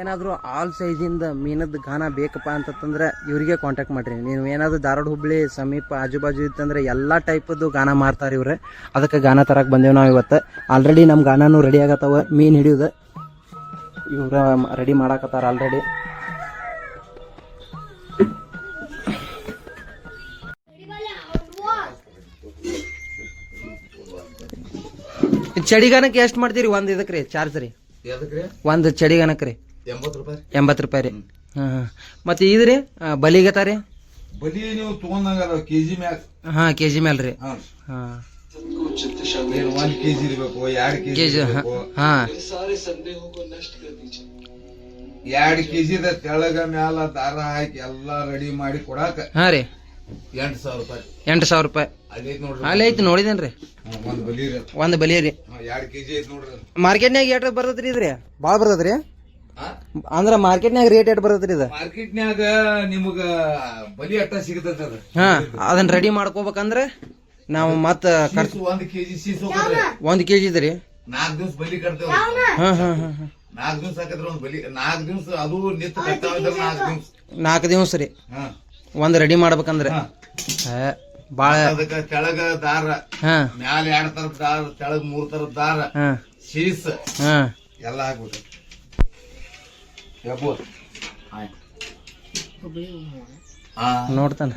ಏನಾದರೂ ಆಲ್ ಸೈಜಿಂದ ಮೀನದ ಗಾನ ಬೇಕಪ್ಪ ಅಂತಂದ್ರೆ ಇವರಿಗೆ ಕಾಂಟ್ಯಾಕ್ಟ್ ಮಾಡ್ರಿ. ನೀವು ಏನಾದರೂ ಧಾರವಾಡ ಹುಬ್ಳಿ ಸಮೀಪ ಆಜು ಬಾಜು ಇತ್ತಂದ್ರೆ ಎಲ್ಲ ಟೈಪದ್ದು ಗಾನ ಮಾರ್ತಾರೆ ಇವ್ರೆ. ಅದಕ್ಕೆ ಗಾನ ತರಕ್ಕೆ ಬಂದೇವು ನಾವು ಇವತ್ತು. ಆಲ್ರೆಡಿ ನಮ್ಮ ಗಾನನೂ ರೆಡಿ ಆಗತ್ತವ ಮೀನು ಹಿಡಿಯೋದು. ಇವ್ರ ರೆಡಿ ಮಾಡಾಕತ್ತಾರ ಆಲ್ರೆಡಿ ಚಡಿಗಾನಕ್ಕೆ ಎಷ್ಟು ಮಾಡ್ತೀರಿ ಒಂದು ಇದಕ್ಕೆ ರೀ ಚಾರ್ಜ್ ರೀ? ಒಂದು ಚಡಿಗಾನಕ್ಕೆ ರೀ. ಎಂಬತ್ತು ರೂಪಾಯಿ ಎಂಬತ್ತು ರೂಪಾಯಿ ರೀ. ಹಾಂ ಹಾಂ. ಮತ್ತು ಇದು ರೀ ಬಲಿಗತ ರೀ? ಬಲಿ ನೀವು ತಗೊಂಡಂಗ ಕೆಜಿ ಮ್ಯಾಲ. ಹಾಂ ಕೆ ಜಿ ಮ್ಯಾಲ ರೀ. ಹಾ. ಕೆಜಿ ಇರ್ಬೇಕು ಎರಡ್ ಕೆಜಿ ಕೆ ಜಿ ಹಾಂ. ಎರಡು ಕೆ ಕೆಜಿದ ತೆಳಗ ಮ್ಯಾಲ ದಾರ ಹಾಕಿ ಎಲ್ಲ ರೆಡಿ ಮಾಡಿ ಕೊಡಾಕ ಹಾಂ ರೀ. ಎಂಟ್ ಸಾವಿರ ರೂಪಾಯಿ ಎಂಟು ಸಾವಿರ ರೂಪಾಯಿ. ಅಲ್ಲಿ ಐತ್ ನೋಡ್ರಿ. ಅಲ್ಲಿ ಐತಿ ನೋಡಿದೇನು ರೀ? ಹ್ಮ್, ಒಂದ್ ಬಲಿ ರೀ. ಒಂದು ಬಲಿ ರೀ. ಎರಡು ಕೆ ಕೆಜಿ ಐತಿ ನೋಡ್ರಿ. ಮಾರ್ಕೆಟ್ನಾಗ ಎಷ್ಟು ಬರ್ತೈತ್ರಿ ಇದ್ರಿ? ಭಾಳ ಬರ್ತೈತ್ರಿ ಹಾ ಅಂದ್ರೆ ಮಾರ್ಕೆಟ್ನ್ಯಾಗ ರೇಟ್ ಎಟ್ ಬರುತ್ತೆ ಇದು? ಮಾರ್ಕೆಟ್ನ್ಯಾಗ ನಿಮಗ ಬಲಿ ಅಟ್ಟ ಸಿಗತೈತ ಅದು. ಹಾಂ ಅದನ್ನ ರೆಡಿ ಮಾಡ್ಕೋಬೇಕಂದ್ರೆ ನಾವು ಮತ್ತೆ ಖರ್ಚು ಸೀಸು ಒಂದ್ ಕೆಜಿ ಸೀಸ್ ಒಂದ್ ಕೆಜಿ ಕೆ ಜಿ ದಿವಸ ರೀ ನಾಲ್ಕ್ ದಿವ್ಸ ಬಲಿ ಕಟ್ತೇವ ಹಾಂ ಹಾಂ ಹಾ ಹಾಂ. ನಾಲ್ಕ್ ದಿವ್ಸ ಹಾಕಿದ್ರ ಒಂದ್ ಬಲಿ ನಾಲ್ಕು ದಿವ್ಸ ಅದು ನಿತ್ತ ಕಟ್ತಾವ ನಾಲ್ಕು ದಿವ್ಸ. ನಾಲ್ಕು ದಿವಸ ರೀ. ಹಾ. ಒಂದು ರೆಡಿ ಮಾಡ್ಬೇಕಂದ್ರೆ. ಬಾಳ ಭಾಳ ಅದಕ್ಕ ಕೆಳಗ ದಾರ. ಹಾಂ. ಮ್ಯಾಲ ಎರಡ್ ತರದ ದಾರ ಕೆಳಗ್ ಮೂರ್ ತರದ ದಾರ. ಹಾಂ. ಶೀಸ್ ಹಾಂ. ಎಲ್ಲ ಹಾಕ್ಬಿಟ್ಟು ನೋಡ್ತಾನೆ ನೋಡ್ತಾನ.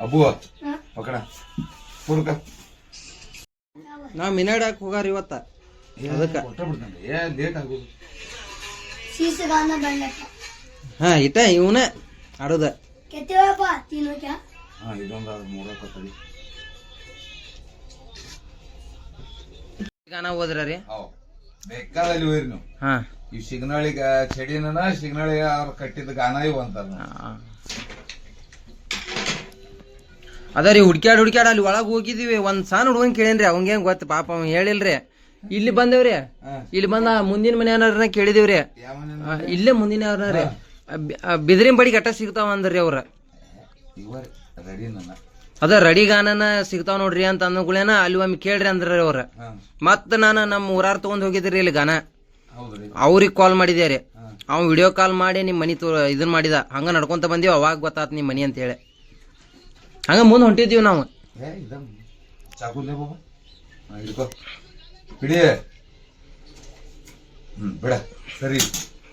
ಅಬ್ಬು ಮಕ್ಕಳ ಹುಡುಕ ನಾ ಮಿನಾಡಾಕ್ ಹೋಗಾರ ಇವತ್ತ. ಅದಕ್ಕ. ಏ ಲೇಟ್ ಆಗೋದು. ಹಾ ಇಟ ಇವನ ಆಡೋದ. ಹಾ ಇದೊಂದು ಮೂರಕ್ಕೆ ಗಾನ ಹೋದ್ರ ರೀ? ಬೇಕಾದಲ್ಲಿ ಹಾ. ಈ ಸಿಗ್ನಳಿಗ ಚಡಿನ ಸಿಗ್ನಳಿಗ ಅವ್ರ ಕಟ್ಟಿದ ಗಾನ ಇವು ಅಂತಾರ. ಅದ ರೀ ಹುಡ್ಕ್ಯಾಡ್ ಹುಡ್ಕ್ಯಾಡ್ ಅಲ್ಲಿ ಒಳಗೆ ಹೋಗಿದೀವಿ. ಒಂದ್ ಸಣ್ಣ ಹುಡುಗನ್ ಕೇಳೇನ್ರಿ ಅವಂಗೇನ್ ಗೊತ್ತ ಪಾಪ ಅವ್ ಹೇಳಿಲ್ರಿ. ಇಲ್ಲಿ ಬಂದೇವ್ರಿ. ಇಲ್ಲಿ ಬಂದ ಮುಂದಿನ ಮನೆಯವ್ರನ್ನ ಕೇಳಿದಿವ್ರಿ. ಇಲ್ಲೇ ಮುಂದಿನ ರೀ. ಬಿದಿರಿನ ಬಡಿ ಗಟ್ಟ ಸಿಗ್ತಾವ ಅಂದ್ರಿ ಅವ್ರ. ಅದ ರೆಡಿ ಗಾನನ ಸಿಗ್ತಾವ ನೋಡ್ರಿ ಅಂತ ಅಂದ್ಗಳೇನ ಅಲ್ಲಿ ಒಮ್ಮೆ ಕೇಳ್ರಿ ಅಂದ್ರಿ ಅವ್ರ. ಮತ್ತ ನಾನು ನಮ್ಮ ಊರಾರ್ ತಗೊಂಡ್ ಹೋಗಿದ್ರಿ ಇಲ್ಲಿ ಗಾನ. ಅವ್ರಿಗೆ ಕಾಲ್ ಮಾಡಿದೆ ರೀ ಅವ ವಿಡಿಯೋ ಕಾಲ್ ಮಾಡಿ ನಿಮ್ಮ ಮನಿ ತೋ ಇದನ್ನ ಮಾಡಿದ. ಹಂಗ ನಡ್ಕೊಂತ ಬಂದೀವಿ ಅವಾಗ ಗೊತ್ತಾತ್ ನಿಮ್ಮ ಮನಿ ಅಂತ ಹೇಳಿ. ಹಂಗ ಮುಂದೆ ಹೊಂಟಿದ್ದೀವಿ ನಾವು.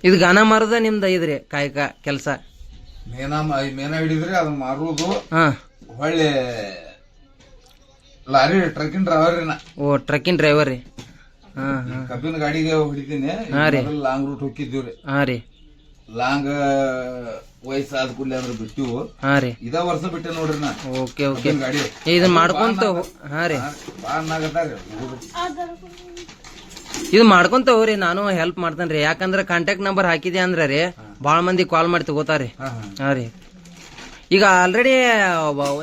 ಇದ ಗಾನ ಮಾರದ ನಿಮ್ದು ಐದ್ರಿ ಕಾಯಕ ಕೆಲಸ? ಮೇನ ಮೇನ ಹಿಡಿದ್ರೆ ಅದನ್ನ ಮಾರುವುದು ಒಳ್ಳೆ ಹೊಳ್ಳಿ ಲಾರಿ ಟ್ರಕ್ಕಿನ ಡ್ರೈವರ್ ನಾ. ಓ ಟ್ರಕ್ಕಿನ್ ಡ್ರೈವರ್ ರೀ. ಕಬ್ಬಿನ ಗಾಡಿಗೆ ಹೊಡಿತೀನಿ. ಲಾಂಗ್ ರೂಟ್ ಹೋಗಿದ್ದೀವ್ರಿ ಹಾ ರೀ. ಲಾಂಗ್ ವಯಸ್ಸಾದ ಕೂಡಲೇ ಅಂದ್ರೆ ಬಿಟ್ಟಿವು. ಹಾ ರೀ. ಇದ ವರ್ಷ ಬಿಟ್ಟೆ ನೋಡ್ರಿ ನಾ. Okay okay. ಗಾಡಿ. ಇದನ್ನ ಮಾಡ್ಕೊಂತ ಹೋ- ರೀ. ಇದು ಮಾಡ್ಕೊಂತ ಹೋಗ್ರಿ ನಾನು ಹೆಲ್ಪ್ ಮಾಡ್ತೇನೆ ರೀ ಯಾಕಂದ್ರೆ ಕಾಂಟ್ಯಾಕ್ಟ್ ನಂಬರ್ ಹಾಕಿದೆ ಅಂದ್ರೆ ರೀ ಭಾಳ ಮಂದಿ ಕಾಲ್ ಮಾಡಿ ಹಾ ಹಾ. ರೀ. ಈಗ ಆಲ್ರೆಡಿ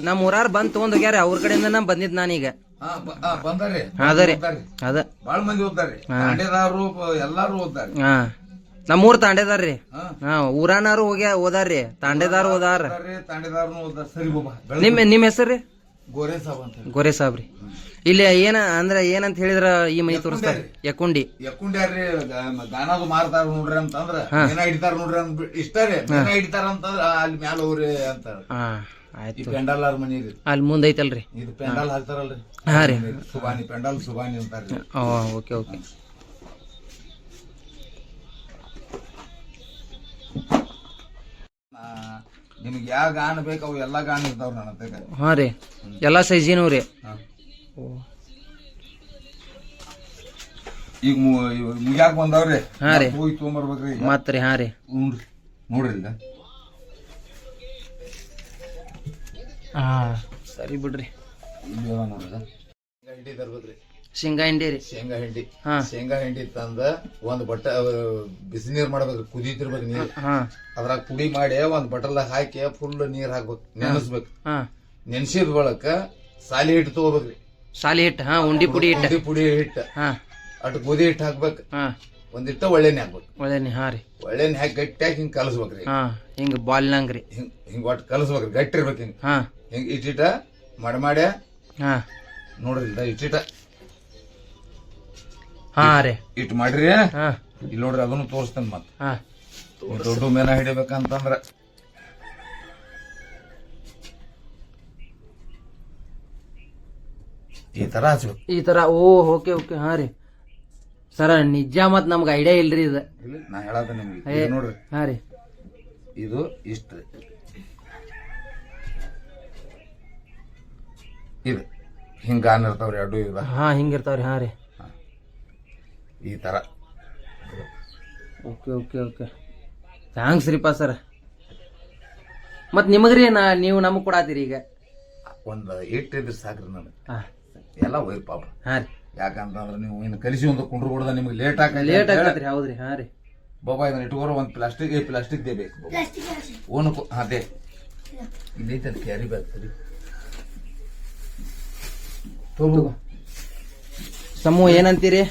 ನಮ್ಮ ಊರಾರು ಬಂದು ತಗೊಂಡ್ ಹೋಗ್ಯಾರ ಅವ್ರ ಕಡೆಯಿಂದ ಬಂದಿದ್ದು ನಾನೀಗ. ಹಾ, ಬ- ಹಾ, ಬಂದಾರ್ರಿ. ಅದ ಬಾಳ ಮಂದಿ ಓದ್ತಾರ್ರಿ ತಾಂಡೇದಾರರು ಪ- ಎಲ್ಲಾರು ಹಾ. ನಮ್ಮೂರ್ ತಾಂಡೇದಾರ್ರಿ ಹಾ. ಊರಾನಾರು ಹೋಗ್ಯ ಓದಾರ್ರಿ ತಾಂಡೆದಾರು ಓದಾರ ಓದ್ತಾರ್ರಿ ತಾಂಡೇದಾರನು ಓದ್ತಾರ ಸರಿ ಬಾಬಾ ಬೆಳ್ದ್ ನಿಮ್ ನಿಮ್ ಹೆಸರು ರೀ? ಗೋರೆ ಸಾಬ್ ಅಂತ ಗೋರೆ ಸಾಬ್ರಿ ಇಲ್ಲಿ ಏನ ಅಂದ್ರ ಏನಂತ ಹೇಳಿದ್ರ ಈ ಮನಿ ತೋರಿಸ್ತಾರ ಯಕುಂಡಿ. ಯಕುಂಡ್ಯಾರ್ರಿ ಗಾನದು ಮಾರ್ತಾರ ನೋಡ್ರಿ ಅಂತಂದ್ರ ಏನ ಹಿಡಿತಾರ ನೋಡ್ರಿ ಅಂತ ಇಷ್ಟ ಹಿಡಿತಾರ ಅಂತಂದ್ರ ಅಲ್ಲಿ ಮ್ಯಾಲ ಹೋಗ್ರಿ ಅಂತಾರ. ಆಯ್ತು ಪೆಂಡಾಲಾರ್ ಮನಿ ರೀ. ಅಲ್ಲಿ ಮುಂದೆ ಐತಲ್ರಿ ಇದು ಪೆಂಡಾಲ್ ಹಾಕ್ತಾರಲ್ರಿ. ಹಾ. ರೀ. ಸುಬಾನಿ ಪೆಂಡಾಲ್ ಸುಬಾನಿ ಅಂತಾರ್ರಿ ಓ ಓಕೆ ಓಕೆ. ನಿಮ್ಗೆ ಯಾವ ಗಾನ ಬೇಕು ಅವು ಎಲ್ಲಾ ಗಾನ ಇರ್ತಾವ ನನ್ನ ಹತ್ರ ಹಾಂ ರೀ. ಎಲ್ಲಾ ಸೈಜಿನೂ ರೀ. ಓ. ಈಗ ಮುಗ್ಯಾಕ್ ಬಂದವ್ರಿ ಹಾ ರೀ. ಹೋಗಿ ತೊಗೊಂಬರ್ಬೇಕ್ರಿ. ಮತ್ತ್ ರೀ ಹಾ ರೀ. ಹ್ಞೂನ್ರಿ ನೋಡ್ರಿ ಇಲ್ಲ ಹಾ. ಸರಿ ಬಿಡ್ರಿ. ಹಿಂಡಿ ತರ್ಬೇಕ್ರಿ. ಶೇಂಗಾ ಹಿಂಡಿ ರೀ. ಶೇಂಗಾ ಹಿಂಡಿ. ಹಾ. ಶೇಂಗಾ ಹಿಂಡಿ ತಂದ ಒಂದ್ ಬಟ್ಟ ಬಿಸಿ ನೀರ್ ಮಾಡ್ಬೇಕ್ರಿ ಕುದೀತಿರ್ಬೇಕು ನೀರ್. ಹಾ ಅದ್ರಾಗ ಪುಡಿ ಮಾಡಿ ಒಂದ್ ಬಟಲ್ ಹಾಕಿ ಫುಲ್ ನೀರ್ ಹಾಕ್ಬೇಕು ನೆನೆಸ್ಬೇಕು. ಹಾ. ನೆನ್ಸಿದ ಬಳಕ ಸಾಲಿ ಹಿಟ್ಟು ತಗೋಬೇಕ್ರಿ. ಸಾಲಿ ಹಿಟ್ಟು ಹಾ ಉಂಡಿ ಪುಡಿ ಹಿಟ್ಟು ಉಂಡಿ ಪುಡಿ ಹಿಟ್ಟು ಹಾ. ಅಟ್ ಗೋಧಿ ಹಿಟ್ಟು ಹಾಕ್ಬೇಕು. ಹಾ. ಒಂದಿಟ್ಟ ಒಳ್ಳೆನೆ ಹಾಕ್ಬೇಕು ಒಳ್ಳೆನೆ ಹಾ ರೀ. ಒಳ್ಳೆನೆ ಹಾಕಿ ಗಟ್ಟಿಯಾಗಿ ಹಿಂಗ್ ಕಲಸ್ಬೇಕ್ರಿ. ಹಾ ಹಿಂಗ ಬಾಲ್ನಂಗ್ ರೀ. ಹಿಂಗ್ ಹಿಂಗ್ ಒಟ್ಟು ಕಲಸ್ಬೇಕ್ರಿ ಗಟ್ಟಿ ಇರ್ಬೇಕು ಹಿಂಗ್. ಹಾ. ಹಿಂಗ್ ಇಟ್ಟಿಟ ಮಡಮಾಡ್ಯ ಹಾ. ನೋಡ್ರಿ ಇದ ಇಟ್ಟಿಟ ಹಾ ರೀ. ಇಟ್ ಮಾಡ್ರಿ. ಹಾ. ಇಲ್ಲಿ ನೋಡ್ರಿ ಅದನ್ನು ತೋರಿಸ್ತೇನೆ ಮತ್ತೆ ಹಾ. ದೊಡ್ಡ ಮೇನ ಹಿಡಿಬೇಕಂತಂದ್ರ. ಈ ತರ ಹಚ್ಬೇಕು. ಈ ತರ ಓ ಓಕೆ ಓಕೆ ಹಾ ರೀ. ಸರ ನಿಜ ಮತ್ ನಮ್ಗೆ ಐಡಿಯಾ ಇಲ್ರಿ ಇದು. ಇಲ್ಲ ನಾ ಹೇಳದ ನಿಮ್ಗೆ. ಇದು ನೋಡ್ರಿ. ಹಾ ರೀ. ಇದು ಇಷ್ಟ ಇದು. ಹಿಂಗ ಅನ್ನಿರ್ತಾವ್ರಿ ಇರ್ತಾವ್ರಿ ಇದು ಇದ. ಹಾ ಹಿಂಗಿರ್ತಾವ್ರಿ ಹಾ ರೀ. ಈ ತರ. Okay okay okay. ಥ್ಯಾಂಕ್ಸ್ ರೀಪಾ ಸರ್. ಮತ್ ನಿಮಗ್ರಿ ನಾ ನೀವು ನಮಗ್ ಕೊಡಾತೀರಿ ಈಗ. ಒಂದು ಇಟ್ಟಿದ್ರೆ ಸಾಕ್ರಿ ನನಗೆ ಹಾ. ಎಲ್ಲ ಹೋಯ್ತು ಪಾಪ. ಹಾ ರೀ. ಯಾಕಂತಂದ್ರೆ ನೀವು ಇನ್ನು ಕಲಿಸಿ ಒಂದು ಕುಂಡ್ರು ಕೊಡದ ನಿಮ್ಗೆ ಲೇಟ್ ಆಗ ಲೇಟ್ ಆಗತ್ರಿ ಹೌದ್ರಿ ಹಾ ರೀ ಬಾಬಾ ಇದನ್ನ ಇಟ್ಕೋರ ಒಂದು ಪ್ಲಾಸ್ಟಿಕ್ ಪ್ಲಾಸ್ಟಿಕ್ ದೇ ಬೇಕು ಓನು ಹಾ ದೇ. ಇಲ್ಲೈತೆ ಅದು ಕ್ಯಾರಿ ಬ್ಯಾಗ್ ಸರಿ ಸಮೂ ಏನಂತೀರಿ?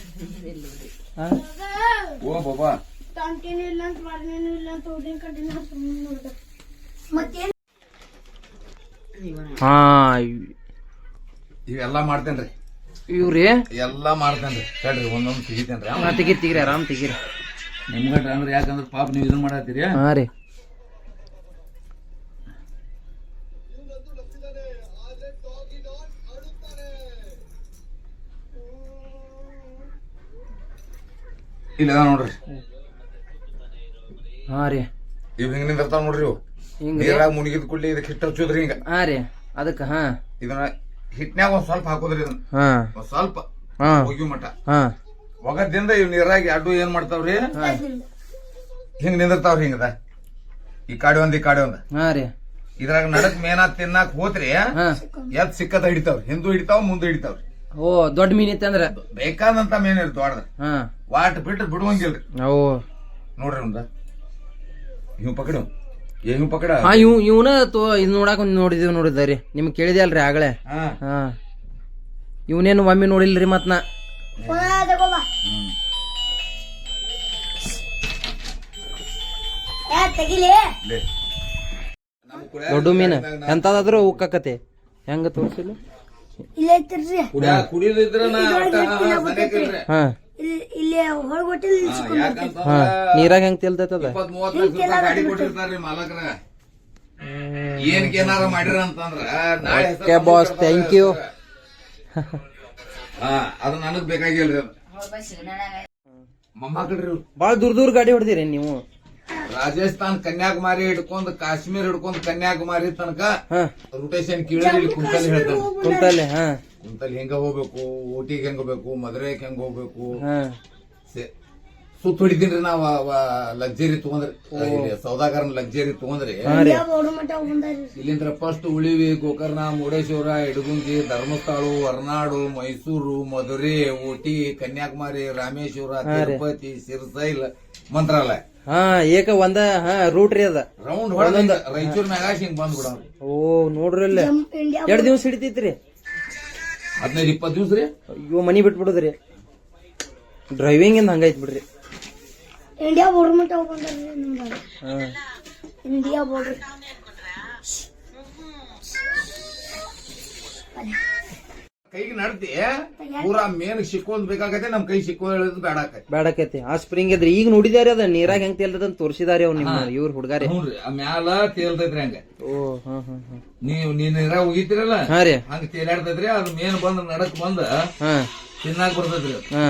ಹಾ? ಓ ಬಾಬಾ ಹಾ ಇವೆಲ್ಲ ಮಾಡ್ತೇನ್ರಿ. ಇವ್ರಿ? ಎಲ್ಲ ಮಾಡ್ತೇನ್ರಿ. ತಡ್ರಿ ಒಂದೊಂದು ತೆಗಿತೇನ್ರಿ. ಹಾ ತೆಗೀರಿ ತೆಗೀರಿ ಆರಾಮ್ ತೆಗೀರಿ. ನಿಮ್ಗಟ್ರ ಅಂದ್ರೆ ಯಾಕಂದ್ರೆ ಪಾಪ ನೀವು ಇದನ್ನ ಮಾಡತ್ತೀರಿ? ಹಾ ರೀ. ಇಲ್ಲ ನೋಡ್ರಿ. ಹಾ ರೀ. ಇವ್ ಹಿಂಗ ನಿಂದಿರ್ತಾವ ನೋಡ್ರಿ ಇವು. ಹಿಂಗೆ ನೀರಾಗ ಕೂಡಲೇ ಇದಕ್ಕೆ ಹಿಟ್ಟು ಹಚ್ಚೋದ್ರಿ ಹಿಂಗ. ಹಾ ರೀ. ಅದಕ್ಕ ಹಾ. ಇದನ್ನ ಹಿಟ್ನ್ಯಾಗ ಒಂದ್ ಸ್ವಲ್ಪ ಹಾಕೋದ್ರಿ ಇದನ್ನ ಹಾ. ಒಂದ್ ಸ್ವಲ್ಪ. ಹಾ. ಹೋಗಿ ಮಟ ಹಾ. ಒಗದಿಂದ ಇವ್ ನೀರಾಗಿ ಅಡ್ಡು ಏನ್ ಮಾಡ್ತಾವ್ರಿ? ಹಿಂಗ್ ನಿಂದಿರ್ತಾವ್ರಿ ಹಿಂಗದ. ಈ ಕಾಡಿ ಒಂದ್ ಈ ಕಾಡಿ ಒಂದ್. ಹಾ ರೀ. ಇದ್ರಾಗ ನಡಕ್ ಮೇನಾ ತಿನ್ನಾಕ್ ಹೋತ್ರಿ ಹಾ. ಎದ್ ಸಿಕ್ಕದ ಹಿಡಿತಾವ್ರಿ. ಹಿಂದೂ ಹಿಡಿತಾವ್ ಮುಂದೆ ಹಿಡಿತಾವ್ರಿ. ಓ ದೊಡ್ಡ ಮೀನ್ ಇತ್ತಂದ್ರ ಬೇಕಾದಂತ ಮೀನ್ ಇರ್ತಾವ ಹೊಡ್ದ ಹಾ. ವಾಟ್ ಬಿಟ್ಟು ಬಿಡುವಂಗಿಲ್ರಿ. ಓ. ನೋಡ್ರಿ ಒಂದ. ಇವ್ ಪಕಡು ಏನು ಪಕಡ ಹಾ ಇವ್ ಇವನ ತೋ ಇದ್ ನೋಡಾಕ ಒಂದ್ ನೋಡಿದೀವಿ ನೋಡಿದ್ರಿ ನಿಮ್ಗೆ ಕೇಳಿದೆ ಅಲ್ರಿ ಆಗಲೇ? ಹಾ. ಹಾ. ಇವನೇನು ಒಮ್ಮೆ ನೋಡಿಲ್ರಿ ಮತ್ ನಾ. ಲೇ. ದೊಡ್ಡ ಮೀನ. ಎಂತದಾದ್ರೂ ಉಕ್ಕಾಕತಿ. ಹೆಂಗ ತೋರಿಸಿಲ್ಲ ಕುಡ್ಯಾ- ಕುಡಿಯೋದಿದ್ರ ನಾ. ಹಾ. ಇಲ್ಲಿ ಇಲ್ಲೇ ಹೊರಗೊಟ್ಟಿಲ್ ಹಾ, ಯಾಕಂತಂದ್ರ ನೀರಾಗ ಹೆಂಗ್ ತಿಲ್ತೈತದ ಇಪ್ಪತ್ ಮೂವತ್ ಲಕ್ಷ ರೂಪಾಯಿ ಗಾಡಿ ಕೊಟ್ಟಿರ್ತಾರ್ರಿ ಮಾಲಕ್ರ. ಏನಕ್ ಏನಾರ ಮಾಡಿರ ಅಂತಂದ್ರ ನಾಳೆ ಬಾಸ್ you. ಹಾ ಅದು ನನಗ್ ಬೇಕಾಗಿಲ್ರಿ ಅದು. ಇವ್ರು. ಬಾಳ ದೂರ ದೂರ ಗಾಡಿ ಹೊಡ್ದಿರಿ ನೀವು. ರಾಜಸ್ಥಾನ್ ಕನ್ಯಾಕುಮಾರಿ ಹಿಡ್ಕೊಂಡ್ ಕಾಶ್ಮೀರ್ ಹಿಡ್ಕೊಂಡ್ ಕನ್ಯಾಕುಮಾರಿ ತನಕ ಹಾ. ರೊಟೇಷನ್ ಕೇಳಿ ಕುಂತಲ್ಲಿ ಹೇಳ್ತಾನೆ ಕುಂತಲ್ಲಿ ಹಾ. ಕುಂತಲ್ಲಿ ಹೆಂಗ ಹೋಗ್ಬೇಕು ಊಟಿಗೆ ಹೆಂಗ ಹೋಗ್ಬೇಕು ಮದುರೆಗೆ ಹೆಂಗ ಹೋಗ್ಬೇಕು? ಸುತ್ತ ಹೊಡಿತೀನ್ರಿ ನಾವ್ ಲಕ್ಸರಿ ತಗೊಂಡ್ರಿ. ಸೌದಾಗರನ್ ಲಕ್ಸರಿ ತಗೊಂಡ್ರಿ. ಇಲ್ಲಿಂದ ಇಲ್ಲಿಂದ್ರ ಫಸ್ಟ್ ಉಳಿವಿ ಗೋಕರ್ಣ ಮುರುಡೇಶ್ವರ ಇಡಗುಂಜಿ ಧರ್ಮಸ್ಥಳ ಹೊರನಾಡು ಮೈಸೂರು ಮಧುರೆ ಊಟಿ ಕನ್ಯಾಕುಮಾರಿ ರಾಮೇಶ್ವರ ತಿರುಪತಿ ಸಿರ್ಸೈಲ್ ಮಂತ್ರಾಲಯ. ಹಾ ಏಕ ಒಂದ ಹಾ ರೂಟ್ ರೀ ಅದ. ರೌಂಡ್ ಹೊಡೆದ ರಾಯಚೂರ್ ಮ್ಯಾಗ ಹಿಂಗ್ ಬಂದ್ಬಿಡ ಓ ನೋಡ್ರಿ ಎರಡ್ ದಿವ್ಸ ಹಿಡಿತೈತ್ರಿ. ಹದಿನೈದು ಇಪ್ಪತ್ತು ದಿವ್ಸ ರೀ? ಅಯ್ಯೋ ಮನಿ ಬಿಟ್ಬಿಡುದ್ರಿ. ಡ್ರೈವಿಂಗ್ ಇಂದ ಹಂಗೈತ್ ಬಿಡ್ರಿ. ಇಂಡಿಯಾ ಬೋರ್ಡ್ ಮಟ್ಟ ಬಂದಾರಿ ನಮ್ದಾಗ ಹಾ. ಇಂಡಿಯಾ ಬೋರ್ಡ್ ಕೈಗೆ ನಡ್ತಿ ಪೂರಾ ಮೇನ್ ಸಿಕ್ಕೊಂದ್ ಬೇಕಾಗತ್ತೆ ನಮ್ ಕೈ ಸಿಕ್ಕೋ ಹೇಳೋದು ಬೇಡ ಆಕೈತಿ. ಬ್ಯಾಡಕೈತಿ ಆ ಸ್ಪ್ರಿಂಗ್ ಇದ್ರಿ ಈಗ ನೋಡಿದಾರೆ ಅದ? ನೀರಾಗ ಹೆಂಗ್ ಅಂತ ತೋರಿಸಿದಾರೆ ಅವ್ರು ನಿಮ್ಮ ಇವ್ರ ಹುಡ್ಗಾರಿ. ಆ ಮ್ಯಾಲ ತೇಲ್ತೈತ್ರಿ ಹಂಗ. ಓ ಹಾ ಹಾ ಹಾ. ನೀವ್ ನೀನ್ ನೀರಾಗ ಹೋಗಿತಿರಲ್ಲ ಹಾ ರೀ. ಹಂಗ ತೇಲಾಡ್ತೈತ್ರಿ ಅದು ಮೇನ್ ಬಂದ್ ನಡಕ್ ಬಂದ ಹಾ. ತಿನ್ನಾಕ್ ಬರ್ತೈತ್ರಿ ಅದು. ಹಾ.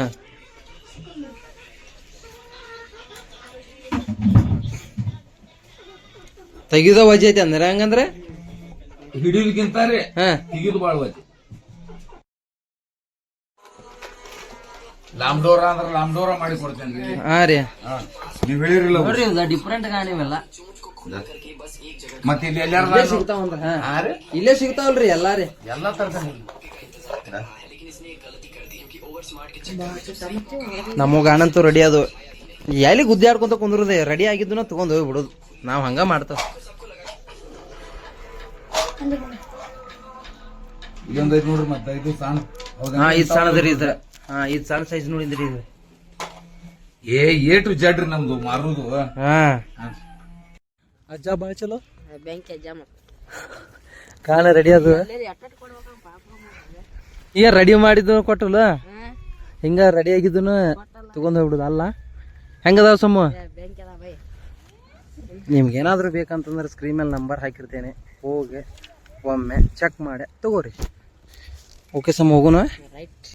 ತೆಗಿದ ವಜೆ ಐತಿ ಅಂದ್ರೆ ಹಂಗಂದ್ರೆ? ಹಿಡಿಲಿಕ್ಕಿಂತ ರೀ ಹಾ. ತೆಗಿದು ಬಾಳ ವಜೆ. ಲಾಮ್ಡೋರ ಅಂದ್ರ ಲಾಮ್ಡೋರ ಮಾಡಿ ಕೊಡ್ತೇನ್ರಿ ಹಾ ರೀ. ಹಾ. ನೀವ್ ಹೇಳಿರಿಲ್ಲ ಅವು. ನೋಡ್ರಿ ಡಿಫ್ರೆಂಟ್ ಗಾಣಿವೆಲ್ಲ ಮತ್ತೆ ಇಲ್ಲಿ ಎಲ್ಲಾರ ಇಲ್ಲೇ ಸಿಗ್ತಾವಂದ್ರ. ಹಾ. ಹಾ ರೀ. ಇಲ್ಲೇ ಸಿಗ್ತಾವಲ್ರಿ ಎಲ್ಲಾ ರೀ. ಎಲ್ಲಾ ತರ್ತಾನೆ ನಮ್ಮ ಗಾಣಂತೂ ರೆಡಿ ಅದು. ಎಲ್ಲಿ ಗುದ್ದಾಡ್ಕೊಂತ ಕುಂದ್ರದೆ ರೆಡಿ ಆಗಿದ್ದು ತಗೊಂಡ್ ಹೋಗಿ ಬಿಡುದು ನಾವ್ ಹಂಗ ಮಾಡ್ತಾವ. ಇಲ್ಲೊಂದ್ ಐತ್ ನೋಡ್ರಿ ಮತ್ತೆ ಇದು ಸಣ್ಣ ಹೌದಾ? ಹಾ ಇದ್ ಸಣ್ಣದ್ರಿ ಇದ್ರ. ಹಾ ಇದು ಸಣ್ಣ ಸೈಜ್ ನೋಡಿದ್ರಿ ಇದು. ಏ ಏಟು ಜಡ್ರಿ ನಮ್ದು ಮಾರುದು. ಹಾ. ಅಜ್ಜ ಬಾಳ ಚಲೋ. ಕಾಣ ರೆಡಿ ಅದು. ಈಗ ರೆಡಿ ಮಾಡಿದ್ದು ಕೊಟ್ಟಲ್ಲ ಹಿಂಗ ರೆಡಿ ಆಗಿದ್ದನು ತಗೊಂಡ್ ಹೋಗ್ಬಿಡುದು ಅಲ್ಲ? ಹೆಂಗದಾವ ಸಮ್ಮು? ನಿಮ್ಗೇನಾದ್ರೂ ಬೇಕಂತಂದ್ರೆ ಸ್ಕ್ರೀನ್ ಮೇಲೆ ನಂಬರ್ ಹಾಕಿರ್ತೇನೆ. ಹೋಗಿ ಒಮ್ಮೆ ಚೆಕ್ ಮಾಡಿ. ತಗೋರಿ. ಓಕೆ ಸಮ್ ಹೋಗೋಣ